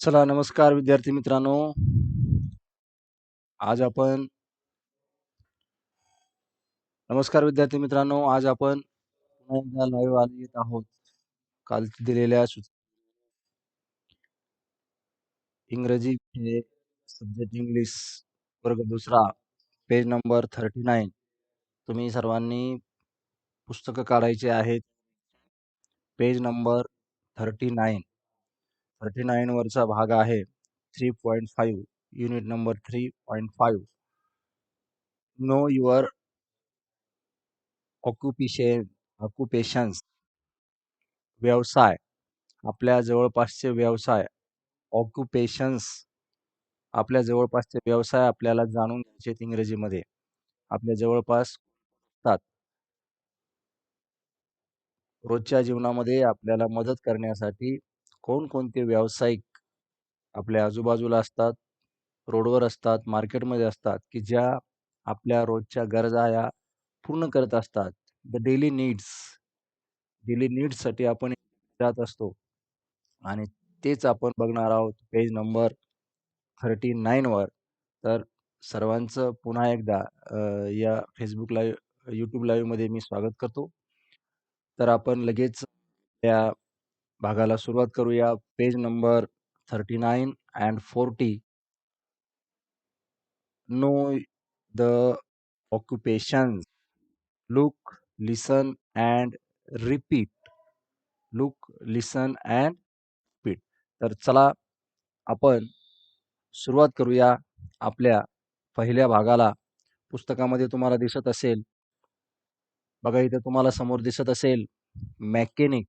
चला नमस्कार विद्यार्थी मित्रांनो. आज आपण नमस्कार विद्यार्थी मित्रांनो आज आपण पुन्हा एकदा लाईव्ह आले येत आहोत. काल दिलेल्या इंग्रजी सब्जेक्ट इंग्लिश वर्ग दुसरा पेज नंबर थर्टी नाईन तुम्ही सर्वांनी पुस्तकं काढायचे आहेत. Page number thirty nine. Thirty nine वरचा भाग आहे three point five. Unit number three point five. Know your ऑक्युपिशे occupations व्यवसाय. आपल्या जवळपासचे व्यवसाय. ऑक्युपेशन्स आपल्या जवळपासचे व्यवसाय आपल्याला जाणून घ्यायचे आहेत इंग्रजीमध्ये. आपल्या जवळपास असतात रोजच्या जीवनामध्ये आपल्याला मदत करण्यासाठी कोणकोणते व्यावसायिक आपल्या आजूबाजूला असतात रोडवर असतात मार्केटमध्ये असतात की ज्या आपल्या रोजच्या गरजा या पूर्ण करत असतात. The daily needs. डेली नीड्ससाठी आपण जात असतो. आणि तेच आपण बघणार आहोत पेज नंबर थर्टी नाईनवर तर सर्वांचं पुन्हा एकदा या फेसबुक लाईव्ह यूट्यूब लाईव्हमध्ये मी स्वागत करतो. तर आपण लगेच त्या भागाला सुरुवात करूया. Page number thirty nine and forty. Know the occupation look listen and repeat. Look listen and repeat. तर चला आपण सुरुवात करूया. आपल्या पहिल्या भागाला. पुस्तकामध्ये तुम्हाला दिसत असेल बघा इथे तुम्हाला समोर दिसत असेल मेकॅनिक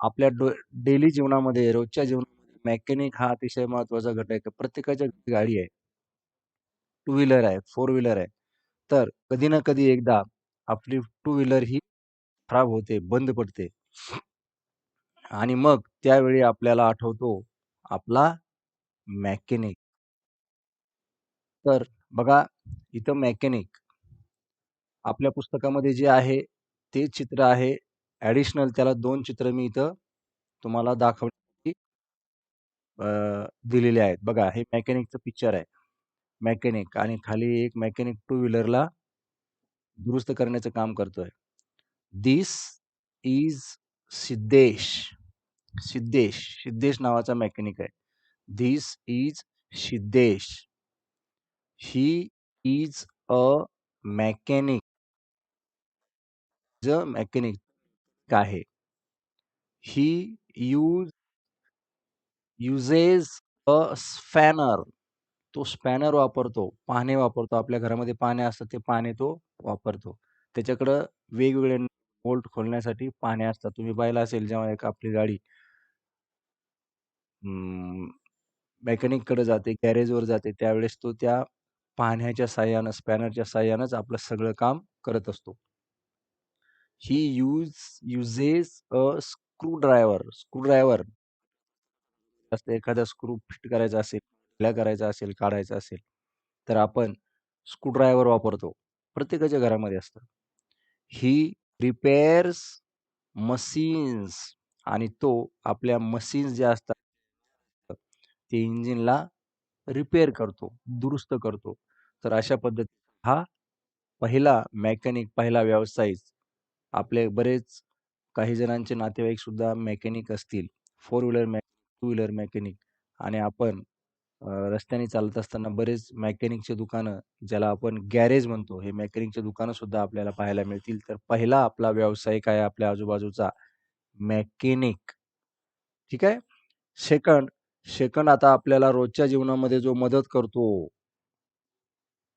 आपल्या डो डेली जीवनामध्ये रोजच्या जीवनामध्ये मेकॅनिक हा अतिशय महत्त्वाचा घटक आहे. प्रत्येकाच्या गाडी आहे. टू व्हीलर आहे फोर व्हीलर आहे. तर कधी ना कधी एकदा आपली टू व्हीलर ही खराब होते बंद पडते. आणि मग त्यावेळी आपल्याला आठवतो आपला मेकॅनिक तर बघा इथं मेकॅनिक आपल्या पुस्तकामध्ये जे आहे ते चित्र आहे. ॲडिशनल त्याला दोन चित्र मी इथं तुम्हाला दाखवण्यासाठी अ, दिलेले आहेत. बघा हे मॅकॅनिकचं पिक्चर आहे. मॅकॅनिक आणि खाली एक मॅकॅनिक टू व्हीलरला दुरुस्त करण्याचं काम करतोय. दिस इज सिद्धेश सिद्धेश सिद्धेश नावाचा मॅकॅनिक आहे. This is Siddhesh he is a mechanic ज मेकॅनिक आहे. He use uses a spanner तो स्पॅनर वापरतो पाने वापरतो आपल्या घरामध्ये पाने असतात ते पाने तो वापरतो. त्याच्याकडं वेगवेगळे बोल्ट खोलण्यासाठी पाने असतात. तुम्ही पाहिलं असेल जेव्हा एक आपली गाडी मेकॅनिककडे जाते गॅरेजवर जाते त्यावेळेस तो त्या पाहण्याच्या साह्यानं स्पॅनरच्या साह्यानंच आपलं सगळं काम करत असतो. He use uses a screw screwdriver screw एखादा स्क्रू फिट करायचा असेल ढिला करायचा असेल काढायचा असेल तर आपण स्क्रूड्रायव्हर वापरतो. प्रत्येकाच्या घरामध्ये असतं. ही रिपेअर्स मशीन्स आणि तो आपल्या मशीन्स ज्या असतात ते इंजिनला रिपेअर करतो दुरुस्त करतो. तर अशा पद्धती हा पहिला मेकॅनिक पहिला व्यावसायिक आपले बरेच काही जणांचे नातेवाईक सुद्धा मेकॅनिक असतील. फोर व्हीलर मॅ टू व्हीलर मेकॅनिक आणि आपण रस्त्याने चालत असताना बरेच मेकॅनिकचे दुकानं ज्याला आपण गॅरेज म्हणतो हे मेकॅनिकचे दुकानंसुद्धा आपल्याला पाहायला मिळतील. तर पहिला आपला व्यावसायिक आहे आपल्या आजूबाजूचा? मेकॅनिक. ठीक आहे? सेकंड सेकंड आता आपल्याला रोजच्या जीवनामध्ये जो मदत करतो.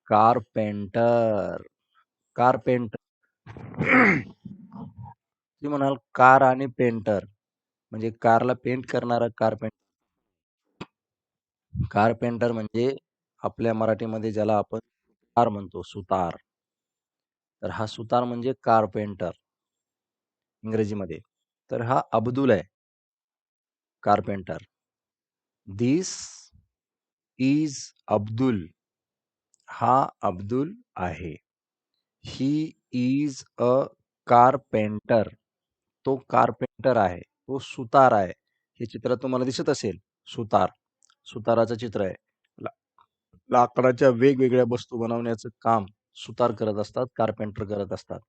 कारपेंटर. कारपेंटर. तुम्ही म्हणाल कार आणि पेंटर. म्हणजे कारला पेंट करणारा कारपेंटर कारपेंटर म्हणजे आपल्या मराठीमध्ये ज्याला आपण कार म्हणतो सुतार. तर हा सुतार म्हणजे कारपेंटर इंग्रजीमध्ये. तर हा अब्दुल आहे कारपेंटर दिस इज अब्दुल. हा अब्दुल आहे. ही इज अ कारपेंटर तो कारपेंटर आहे तो सुतार आहे. हे चित्र तुम्हाला दिसत असेल सुतार. सुताराचं चित्र आहे. ला- लाकडाच्या वेगवेगळ्या वस्तू बनवण्याचं काम सुतार करत असतात कारपेंटर करत असतात.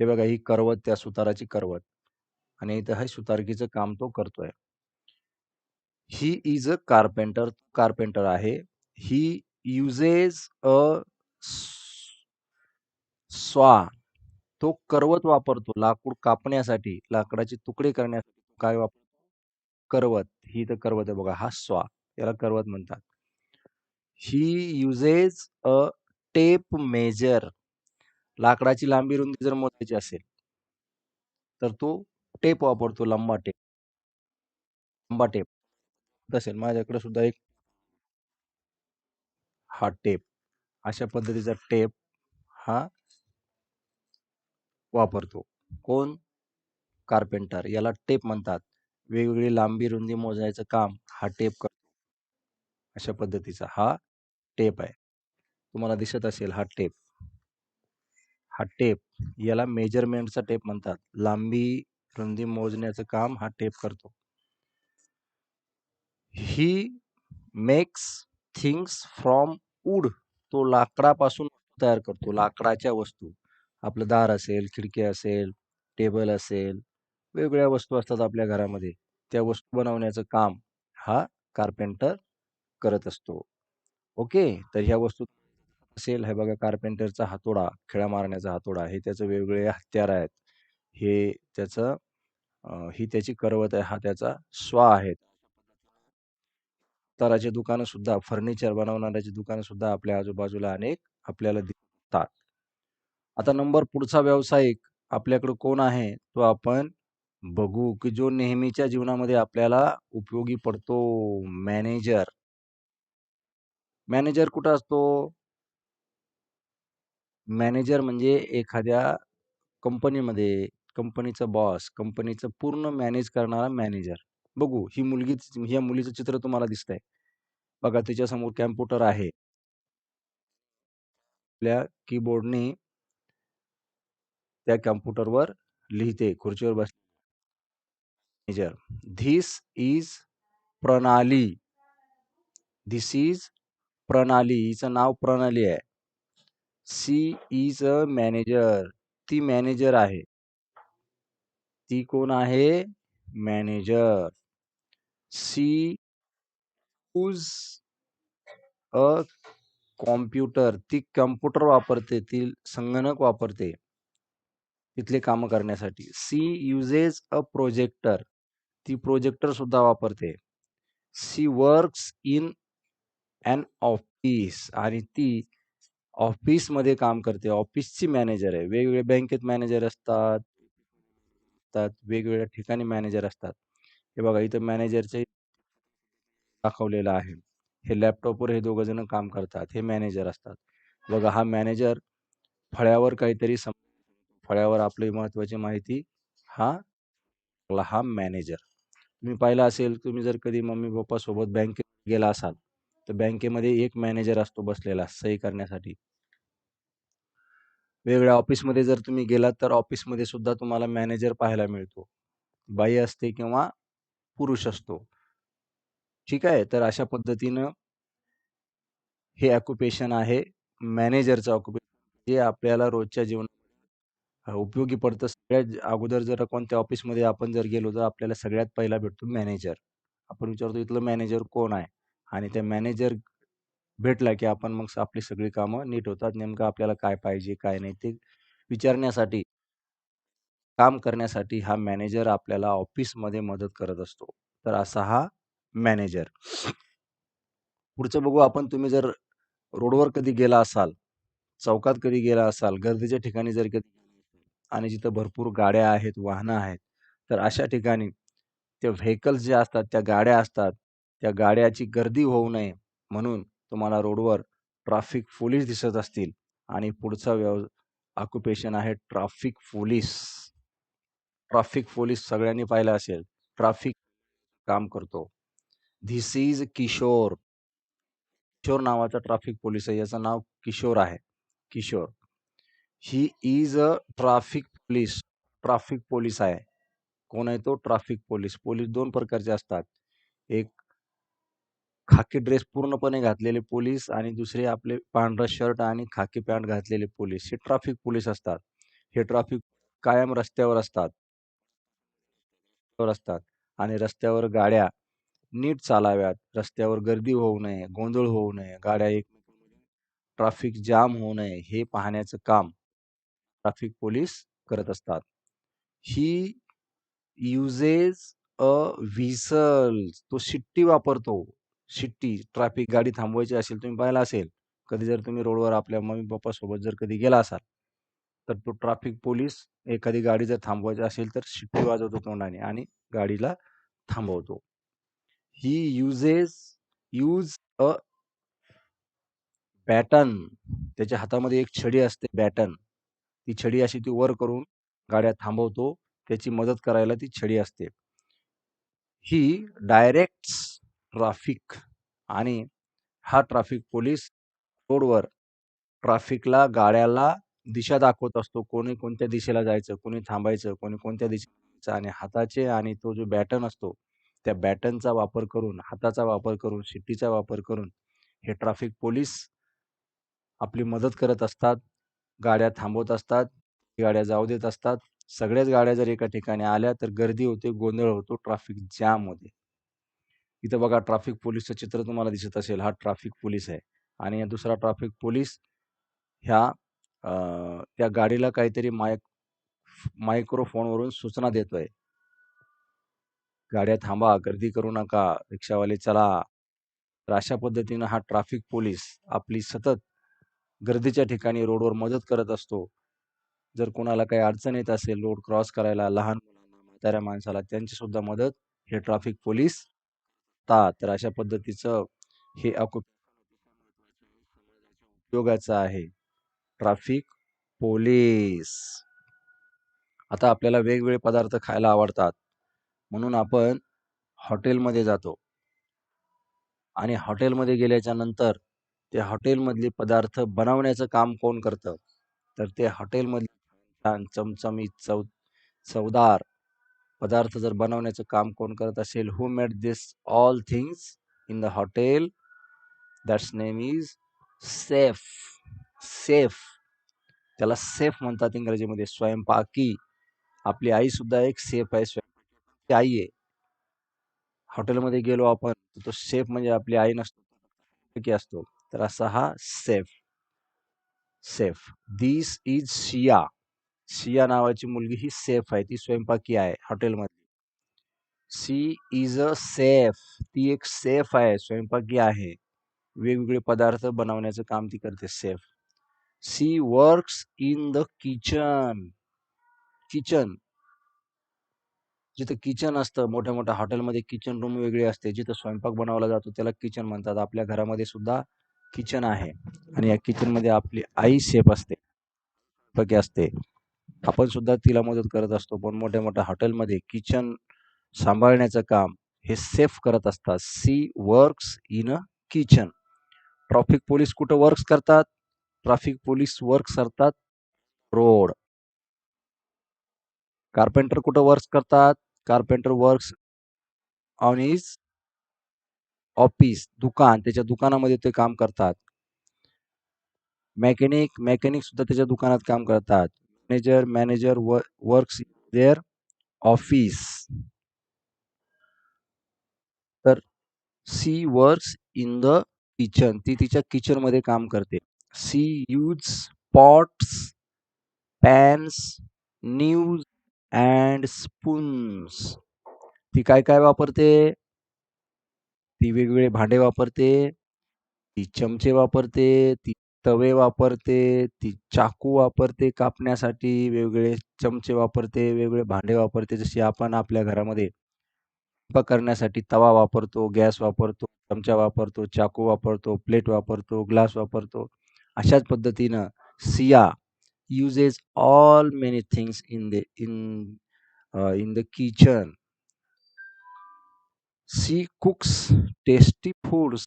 हे बघा ही करवत त्या सुताराची करवत. आणि इथं हे सुतारकीचं काम तो करतोय. He is a carpenter carpenter आहे. ही युजेस अ स्वा तो करवत वापरतो लाकूड कापण्यासाठी लाकडाचे तुकडे करण्यासाठी काय वापरतो? करवत. ही तर करवत आहे बघा हा स्वा याला करवत म्हणतात. He uses a tape measure लाकडाची लांबी रुंदी जर मोजायची असेल तर तो टेप वापरतो लंबा टेप लंबा टेप असेल माझ्याकडे सुद्धा एक हा टेप अशा पद्धतीचा टेप हा वापरतो. कोण? कारपेंटर. याला टेप म्हणतात. वेगवेगळी लांबी रुंदी मोजायचं काम हा टेप करतो. अशा पद्धतीचा हा टेप आहे. तुम्हाला दिसत असेल हा टेप. हा टेप याला मेजरमेंटचा टेप म्हणतात. लांबी रुंदी मोजण्याचं काम हा टेप करतो. He makes things from wood तो लाकडापासून तयार करतो. लाकडाच्या वस्तू. आपलं दार असेल खिडकी असेल टेबल असेल वेगवेगळ्या वस्तू असतात आपल्या घरामध्ये. त्या वस्तू बनवण्याचं काम हा कारपेंटर करत असतो. ओके? तर ह्या वस्तू असेल हे बघा कारपेंटरचा हातोडा खेळा मारण्याचा हातोडा हे त्याचं वेगवेगळे हत्यार आहेत. हे त्याचं ही त्याची करवत आहे हा त्याचा स्वा आहे. तराचे दुकानं सुद्धा फर्निचर बनवणाऱ्याची दुकानं सुद्धा आपल्या आजूबाजूला अनेक आपल्याला दिसतात. आता नंबर पुढचा व्यावसायिक आपल्याकडे कोण आहे तो आपण बघू की जो नेहमीच्या जीवनामध्ये आपल्याला उपयोगी पडतो. मॅनेजर. मॅनेजर कुठं असतो? मॅनेजर म्हणजे एखाद्या कंपनीमध्ये कंपनीचा बॉस कंपनीचं पूर्ण मॅनेज करणारा मॅनेजर. बघू ही मुलगी ह्या मुलीचं चित्र तुम्हाला दिसतंय. बघा तिच्यासमोर कॅम्प्युटर आहे. आपल्या कीबोर्डने त्या कम्प्युटरवर लिहिते खुर्चीवर बस manager this is Pranali. This is Pranali. हिचं नाव प्रणाली आहे. सी इज अ मॅनेजर ती मॅनेजर आहे. ती कोण आहे? Manager she use a computer ती कॉम्प्युटर वापरते. ती संगणक वापरते. तिथले काम करण्यासाठी. सी युजेस अ प्रोजेक्टर ती प्रोजेक्टर सुद्धा वापरते. She works in an office आणि ती ऑफिसमध्ये काम करते. ऑफिसची मॅनेजर आहे. वेगवेगळ्या बँकेत मॅनेजर असतात. वेगवेगळ्या ठिकाणी मॅनेजर असतात. हे बघा इथं मॅनेजरचे दाखवलेलं आहे. हे लॅपटॉपवर हे दोघं जण काम करतात. हे मॅनेजर असतात. बघा हा मॅनेजर फळ्यावर काहीतरी सम फळ्यावर आपली महत्वाची माहिती हा आपला हा मॅनेजर. तुम्ही पाहिलं असेल तुम्ही जर कधी मम्मी पप्पा सोबत बँकेत गेला असाल तर बँकेमध्ये एक मॅनेजर असतो बसलेला सही करण्यासाठी. वेगळ्या ऑफिसमध्ये जर तुम्ही गेलात तर ऑफिसमध्ये सुद्धा तुम्हाला मॅनेजर पाहायला मिळतो. बाई असते किंवा पुरुष असतो. ठीक आहे? तर अशा पद्धतीनं हे ऑक्युपेशन आहे. मॅनेजरचं ऑक्युपेशन जे आपल्याला रोजच्या जीवनात उपयोगी पडतं. सगळ्यात अगोदर जर कोणत्या ऑफिसमध्ये आपण जर गेलो तर आपल्याला सगळ्यात पहिला भेटतो मॅनेजर. आपण विचारतो इथलं मॅनेजर कोण आहे? आणि त्या मॅनेजर भेटला की आपण मग आपली सगळी कामं नीट होतात. नेमकं आपल्याला काय पाहिजे काय नाही ते विचारण्यासाठी काम करण्यासाठी हा मॅनेजर आपल्याला ऑफिसमध्ये मदत करत असतो. तर असा हा मॅनेजर. पुढचं बघू आपण तुम्ही जर रोडवर कधी गेला असाल चौकात कधी गेला असाल गर्दीच्या ठिकाणी जर कधी आणि जिथं भरपूर गाड्या आहेत वाहनं आहेत तर अशा ठिकाणी ते व्हेकल्स जे असतात त्या गाड्या असतात. त्या गाड्याची गर्दी होऊ नये म्हणून तुम्हाला रोडवर ट्राफिक पोलीस दिसत असतील आणि पुढचा व्यव ऑक्युपेशन आहे ट्राफिक पोलीस. ट्राफिक पोलीस सगळ्यांनी पाहिलं असेल ट्राफिक काम करतो. धिस इज किशोर किशोर नावाचा ट्राफिक पोलीस आहे. याचं नाव किशोर आहे. Kishore. He is a traffic police traffic police आहे. कोण आहे तो? Traffic police. पोलीस दोन प्रकारचे असतात. एक खाकी ड्रेस पूर्णपणे घातलेले पोलीस आणि दुसरे आपले पांढरा शर्ट आणि खाकी पॅन्ट घातलेले पोलीस. हे ट्राफिक पोलीस असतात. हे ट्राफिक कायम रस्त्यावर असतात. वर असतात आणि रस्त्यावर गाड्या नीट चालाव्यात. रस्त्यावर गर्दी होऊ नये, गोंधळ होऊ नये, गाड्या एक ट्राफिक जाम होऊ नये हे पाहण्याचं काम ट्रॅफिक पोलीस करत असतात. ही युजेस अ व्हिसल तो शिट्टी वापरतो. शिट्टी ट्रॅफिक गाडी थांबवायची असेल तुम्ही पाहिलं असेल. कधी जर तुम्ही रोडवर आपल्या मम्मी-पप्पा सोबत जर कधी गेला असाल, तर तो ट्रॅफिक पोलीस एखादी गाडी जर थांबवायची असेल तर शिट्टी वाजवतो तोंडाने आणि गाडीला थांबवतो. He uses use a baton त्याच्या हातामध्ये एक छडी असते बॅटन. ती छडी अशी ती वर करून गाड्या थांबवतो. त्याची मदत करायला ती छडी असते. ही डायरेक्ट ट्राफिक आणि हा ट्राफिक पोलीस रोडवर ट्राफिकला गाड्याला दिशा दाखवत असतो. कोणी कोणत्या दिशेला जायचं, कोणी थांबायचं, कोणी कोणत्या दिशेचं आणि हाताचे आणि तो जो बॅटन असतो, त्या बॅटनचा वापर करून, हाताचा वापर करून, शिट्टीचा वापर करून हे ट्राफिक पोलीस आपली मदत करत असतात. गाड्या थांबवत असतात. गाड्या जाऊ देत असतात. सगळ्याच गाड्या जर एका ठिकाणी आल्या तर गर्दी होते, गोंधळ होतो, ट्रॅफिक जाम होते. इथं बघा ट्रॅफिक पोलीसचं चित्र तुम्हाला दिसत असेल. हा ट्रॅफिक पोलीस आहे आणि दुसरा ट्रॅफिक पोलीस ह्या त्या गाडीला काहीतरी मायक मायक्रोफोनवरून सूचना देतोय. गाड्या थांबा, गर्दी करू नका, रिक्षावाले चला. तर अशा पद्धतीनं हा ट्रॅफिक पोलीस आपली सतत गर्दीच्या ठिकाणी रोडवर मदत करत असतो. जर कोणाला काही अडचण येत असेल रोड क्रॉस करायला, लहान मुलांना, म्हाताऱ्या माणसाला त्यांची सुद्धा मदत हे ट्रॅफिक पोलीस ता तर अशा पद्धतीचं हे ऑक्युपेशन उपयोगाचं आहे. Traffic police. आता आपल्याला वेगवेगळे पदार्थ खायला आवडतात. म्हणून आपण हॉटेलमध्ये जातो. आणि हॉटेलमध्ये गेल्याच्यानंतर त्या हॉटेलमधले पदार्थ बनवण्याचं काम कोण करतं? तर ते हॉटेलमधले छान चमचमीत, चव चवदार पदार्थ जर बनवण्याचं काम कोण करत असेल, who made this all things in the hotel? That's name is chef chef त्याला सेफ म्हणतात इंग्रजीमध्ये. स्वयंपाकी. आपली आई सुद्धा एक सेफ आहे. स्वयंपाकी आई आहे. हॉटेलमध्ये गेलो आपण, तो सेफ म्हणजे आपली आई नसतो, की असतो. तर असा हा chef chef this is Shiya. Shiya नावाची मुलगी ही सेफ आहे. ती स्वयंपाकी आहे हॉटेलमधली. सी इज अ सेफ ती एक सेफ आहे, स्वयंपाकी आहे. वेगवेगळे पदार्थ बनवण्याचं काम ती करते chef she works in the kitchen. Kitchen. जिथं किचन असतं, मोठ्या-मोठ्या हॉटेलमध्ये किचन रूम वेगळी असते. जिथं स्वयंपाक बनवला जातो त्याला किचन म्हणतात. आपल्या घरामध्ये सुद्धा किचन आहे आणि या किचनमध्ये आपली आई सेफ असते. पके असते. आपण सुद्धा तिला मदत करत असतो. पण मोठ्या-मोठ्या हॉटेलमध्ये किचन सांभाळण्याचं काम हे सेफ करत असतात. She works in a kitchen. Traffic police कुठं वर्क्स करतात? ट्रॅफिक पोलीस वर्क्स करतात रोड. कार्पेंटर कुठं वर्क्स करतात? Carpenter works on is office. दुकान. त्याच्या दुकानामध्ये ते काम करतात. मेकॅनिक, मेकॅनिक सुद्धा त्याच्या दुकानात काम करतात. Manager, manager works there office. तर she works in the kitchen. ती तिच्या किचनमध्ये काम करते. She use pots, pans, news and spoons. ती काय-काय वापरते? ती वेगवेगळे भांडे वापरते. ती चमचे वापरते. ती तवे वापरते. ती चाकू वापरते कापण्यासाठी. वेगवेगळे चमचे वापरते. वेगवेगळे भांडे वापरते. जसे आपण आपल्या घरामध्ये स्वयंपाक करण्यासाठी तवा वापरतो, गॅस वापरतो, चमचा वापरतो, चाकू वापरतो, प्लेट वापरतो, ग्लास वापरतो. अशाच पद्धतीनं Siya uses all many things in the in in the kitchen she cooks tasty foods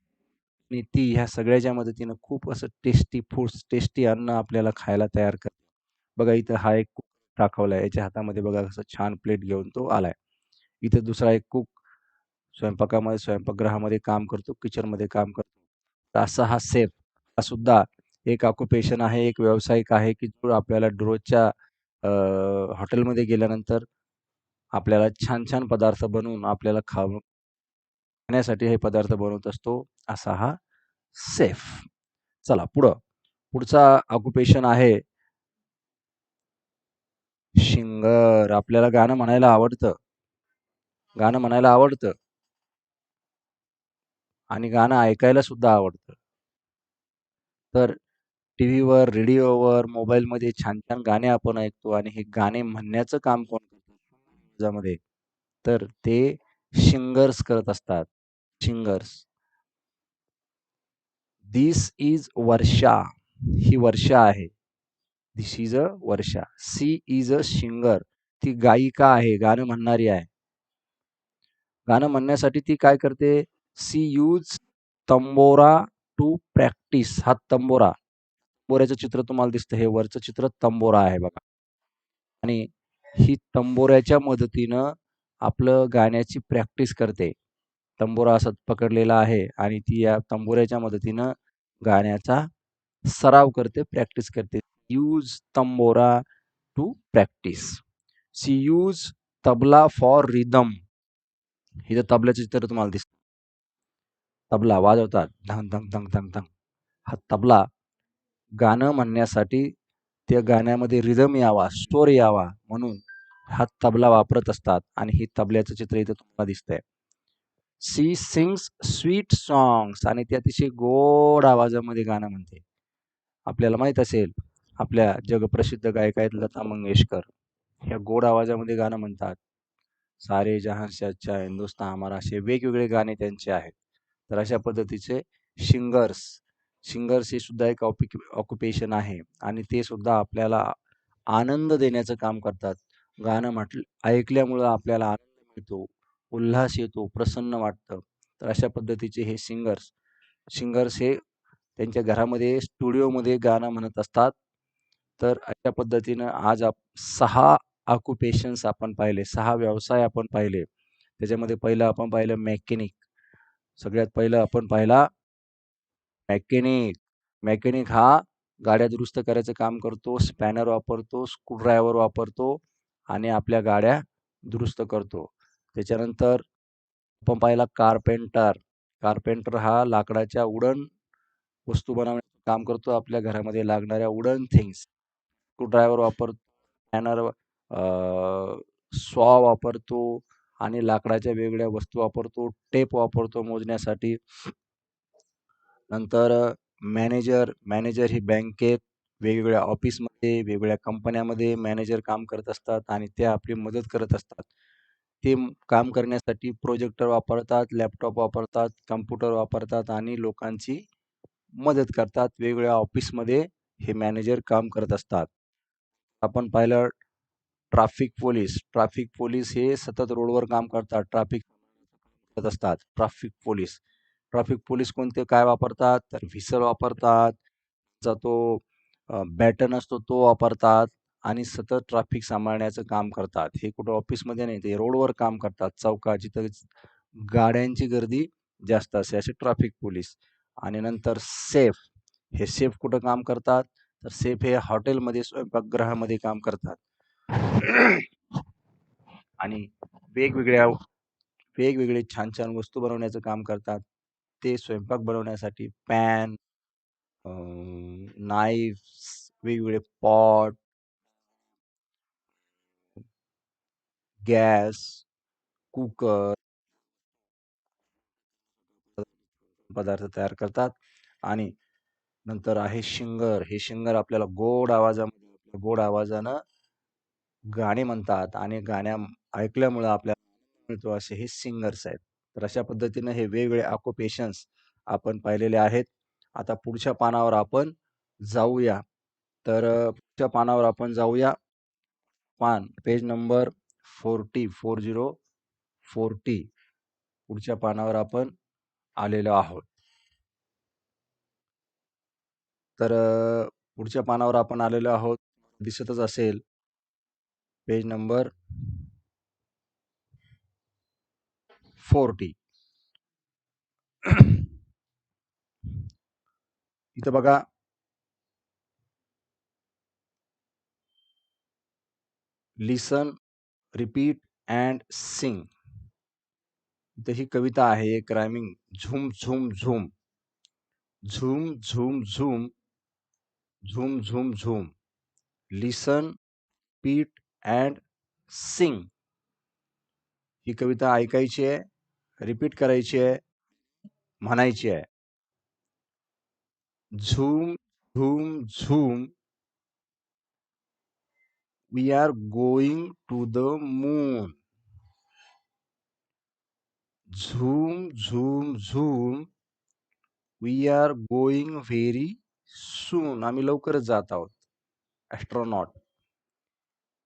आणि ती ह्या सगळ्याच्या मदतीनं खूप असं टेस्टी फूड्स, टेस्टी अन्न आपल्याला खायला तयार करते. बघा इथं हा एक कुक दाखवला आहे याच्या हातामध्ये बघा कसं छान प्लेट घेऊन तो आलाय. इथं दुसरा एक कुक स्वयंपाकामध्ये स्वयंपाकगृहामध्ये काम करतो, किचनमध्ये काम करतो. तर असा हा सेफ हा सुद्धा एक ऑक्युपेशन आहे, एक व्यावसायिक आहे, की जो आपल्याला रोजच्या हॉटेलमध्ये गेल्यानंतर आपल्याला छान-छान पदार्थ बनवून आपल्याला खाव खाण्यासाठी हे पदार्थ बनवत असतो. असा हा सेफ चला पुढं. पुढचा ऑक्युपेशन आहे शिंगर आपल्याला गाणं म्हणायला आवडतं. गाणं म्हणायला आवडतं. आणि गाणं ऐकायला सुद्धा आवडतं. तर टीव्हीवर, रेडिओवर, मोबाईलमध्ये छान-छान गाणे आपण ऐकतो आणि हे गाणे म्हणण्याचं काम कोण करतो तर ते शिंगर्स करत असतात. सिंगर्स. दिस इज वर्षा. ही वर्षा आहे. This is a Varsha. She is a singer. ती गायिका आहे, गाणं म्हणणारी आहे. गाणं म्हणण्यासाठी ती काय करते? She use tambora to practice. हा तंबोरा. तंबोऱ्याचं चित्र तुम्हाला दिसतं. हे वरचं चित्र तंबोरा आहे बघा. आणि ही तंबोऱ्याच्या मदतीनं आपलं गाण्याची प्रॅक्टिस करते. तंबोरा असा पकडलेला आहे आणि ती या तंबोऱ्याच्या मदतीनं गाण्याचा सराव करते, प्रॅक्टिस करते. Use tambora to practice. She use tabla for rhythm. इथं तबल्याचं चित्र तुम्हाला दिसत तबला वाजवतात. धंग धंग धंग धंग धंग हा तबला गाणं म्हणण्यासाठी त्या गाण्यामध्ये रिदम यावा, स्टोर यावा म्हणून हा तबला वापरत असतात आणि हे तबल्याचं चित्र इथं तुम्हाला दिसतंय. सी सिंग्स स्वीट सॉंग्स आणि ती अतिशय गोड आवाजामध्ये गाणं म्हणते. आपल्याला माहीत असेल, आपल्या जगप्रसिद्ध गायिका आहेत लता मंगेशकर. ह्या गोड आवाजामध्ये गाणं म्हणतात. सारे जहान से अच्छा हिंदुस्तान हमारा असे वेगवेगळे गाणे त्यांचे आहेत. तर अशा पद्धतीचे सिंगर्स सिंगर्स हे सुद्धा एक ऑपिक ऑक्युपेशन आहे आणि ते सुद्धा आपल्याला आनंद देण्याचं काम करतात. गाणं म्हटलं ऐकल्यामुळं आपल्याला आनंद मिळतो, उल्हास येतो, प्रसन्न वाटतं. तर अशा पद्धतीचे हे सिंगर्स सिंगर्स हे त्यांच्या घरामध्ये स्टुडिओमध्ये गाणं म्हणत असतात. तर अशा पद्धतीनं आज आप सहा ऑक्युपेशन्स आपण पाहिले, सहा व्यवसाय आपण पाहिले. त्याच्यामध्ये पहिलं आपण पाहिलं मेकॅनिक. सगळ्यात पहिलं आपण पाहिला मेकॅनिक. मेकॅनिक हा गाड्या दुरुस्त करायचं काम करतो, स्पॅनर वापरतो, स्क्रूड्रायव्हर वापरतो आणि आपल्या गाड्या दुरुस्त करतो. त्याच्यानंतर आपण पाहिला कारपेंटर कारपेंटर हा लाकडाच्या उडन वस्तू बनवण्याचं काम करतो. आपल्या घरामध्ये लागणाऱ्या वुडन थिंग्स. स्क्रूड्रायव्हर वापरतो, स्पॅनर सॉ वापरतो आणि लाकडाच्या वेगवेगळ्या वस्तू वापरतो, टेप वापरतो मोजण्यासाठी. नंतर मॅनेजर. मॅनेजर ही बँकेत, वेगवेगळ्या ऑफिसमध्ये, वेगवेगळ्या कंपन्यामध्ये मॅनेजर काम करत असतात आणि ते आपली मदत करत असतात. ते काम करण्यासाठी प्रोजेक्टर वापरतात, लॅपटॉप वापरतात, कम्प्युटर वापरतात आणि लोकांची मदत करतात. वेगवेगळ्या ऑफिसमध्ये हे मॅनेजर काम करत असतात. आपण पाहिलं ट्रॅफिक पोलीस. ट्रॅफिक पोलीस हे सतत रोडवर काम करतात. ट्रॅफिक करत असतात. Traffic police. ट्रॅफिक पोलीस कोणते काय वापरतात? तर व्हिसल वापरतात. चा तो बॅटन असतो तो वापरतात आणि सतत ट्रॅफिक सांभाळण्याचं काम करतात. हे कुठं ऑफिसमध्ये नाही, ते रोडवर काम करतात. चौका जिथं गाड्यांची गर्दी जास्त असते, असे ट्रॅफिक पोलीस. आणि नंतर सेफ हे सेफ कुठं काम करतात? तर सेफ हे हॉटेलमध्ये, स्वयंपाकगृहामध्ये काम करतात. आणि वेगवेगळ्या वेगवेगळे छान-छान वस्तू बनवण्याचं काम करतात. ते स्वयंपाक बनवण्यासाठी पॅन, नाईफ नाईफ्स, वेगवेगळे पॉट गॅस, कुकर पदार्थ तयार करतात आणि नंतर आहे सिंगर. हे सिंगर आपल्याला गोड आवाजामध्ये गोड आवाजानं गाणी म्हणतात आणि गाण्या ऐकल्यामुळं आपल्याला मिळतो असे हे सिंगर्स आहेत. तर अशा पद्धतीनं हे वेगवेगळे ऑक्युपेशन्स आपण पाहिलेले आहेत. आता पुढच्या पानावर आपण जाऊया. तर पुढच्या पानावर आपण जाऊया. पान पेज नंबर 40 40 40 पुढच्या पानावर आपण आलेलो आहोत. तर पुढच्या पानावर आपण आलेलो आहोत. दिसतच असेल. पेज नंबर फोर्टी इथं बघा लिसन रिपीट अँड सिंग इथं ही कविता आहे, एक rhyming zoom zoom zoom. Zoom zoom zoom zoom zoom zoom. Listen repeat and sing ही कविता ऐकायची आहे रिपीट करायची आहे, म्हणायची आहे. Zoom zoom zoom. We are going to the moon zoom zoom zoom we are going very soon आम्ही लवकरच जात आहोत. Astronaut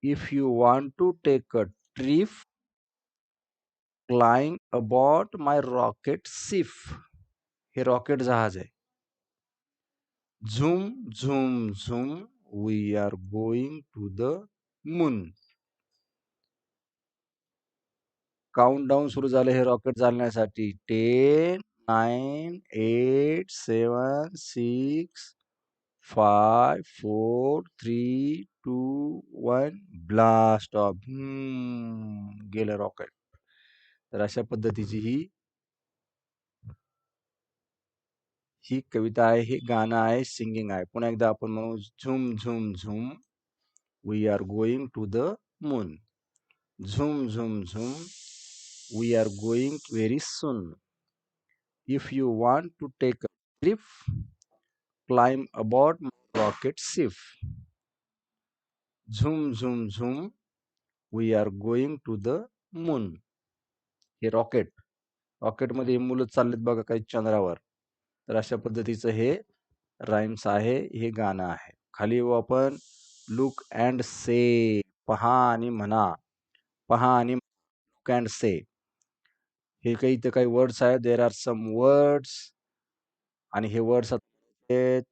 if you want to take a trip climb aboard my rocket ship हे rocket जहाज आहे. Zoom zoom zoom we are going to the moon count down सुरू झालं हे रॉकेट चालण्यासाठी. Ten nine eight seven six five four three two one blast off गेलं rocket तर अशा पद्धतीची ही ही कविता आहे हे गाणं आहे सिंगिंग आहे. पुन्हा एकदा आपण म्हणू झुम झुम झुम. we are going to the moon. Zoom, zoom, zoom, we are going very soon. If you want to take a trip, climb aboard my rocket ship. Zoom, zoom, zoom, we are going to the moon. हे rocket रॉकेटमध्ये हे मुलं चाललेत बघा काही चंद्रावर तर अशा पद्धतीचं हे राईम्स आहे हे गाणं आहे खाली येऊ आपण लुक अँड से. पहा आणि म्हणा. पहा आणि लुक अँड से. हे काही इथं काही वर्ड्स आहेत. देर आर सम वर्ड्स आणि हे वर्ड्स आहेत.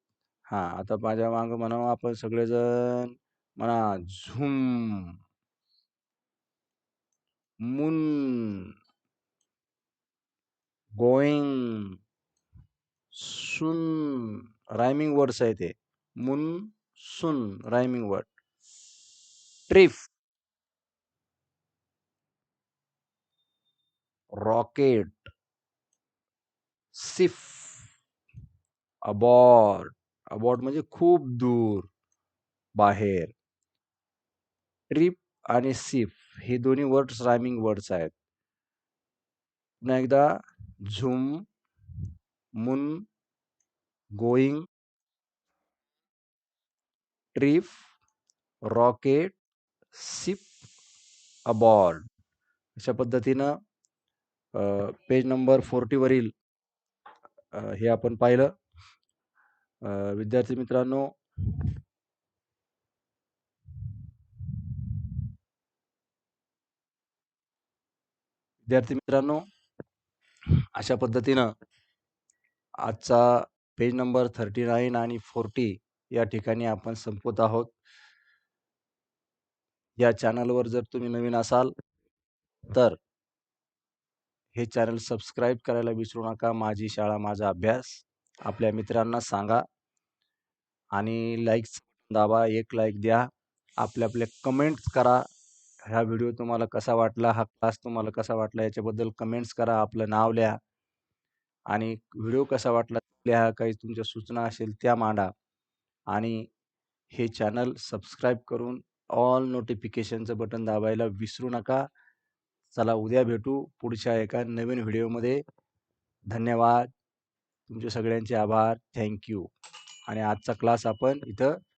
हा आता माझ्या माग म्हणा आपण सगळेजण. म्हणा झुम. मुन. गोईंग सुन. रायमिंग वर्ड्स आहे ते मुन. सुन रायमिंग वर्ड ट्रिप रॉकेट सिफ अबॉर्ड अबॉर्ड म्हणजे खूप दूर बाहेर. ट्रिप आणि सिफ हे दोन्ही वर्ड्स रायमिंग वर्ड्स आहेत. पुन्हा एकदा zoom moon going trip rocket ship aboard. अशा पद्धतीनं पेज नंबर फोर्टीवरील हे आपण पाहिलं. विद्यार्थी मित्रांनो विद्यार्थी मित्रांनो अशा पद्धतीनं आजचा पेज नंबर थर्टी नाईन आणि फोर्टी या ठिकाणी आपण संपवत आहोत. या चॅनलवर जर तुम्ही नवीन असाल तर हे चॅनल सबस्क्राईब करायला विसरू नका. माझी शाळा माझा अभ्यास आपल्या मित्रांना सांगा आणि लाईक्स दाबा एक लाईक द्या. आपले आपले कमेंट्स करा. हा व्हिडिओ तुम्हाला कसा वाटला हा क्लास तुम्हाला कसा वाटला याच्याबद्दल कमेंट्स करा आपलं नाव लिहा आणि व्हिडिओ कसा वाटला लिहा काही तुमच्या सूचना असेल त्या मांडा. आणि हे चॅनल सबस्क्राईब करून ऑल नोटिफिकेशनचं बटन दाबायला विसरू नका. चला उद्या भेटू पुढच्या एका नवीन व्हिडिओमध्ये. धन्यवाद. तुमचे सगळ्यांचे आभार. थँक्यू आणि आजचा क्लास आपण इथं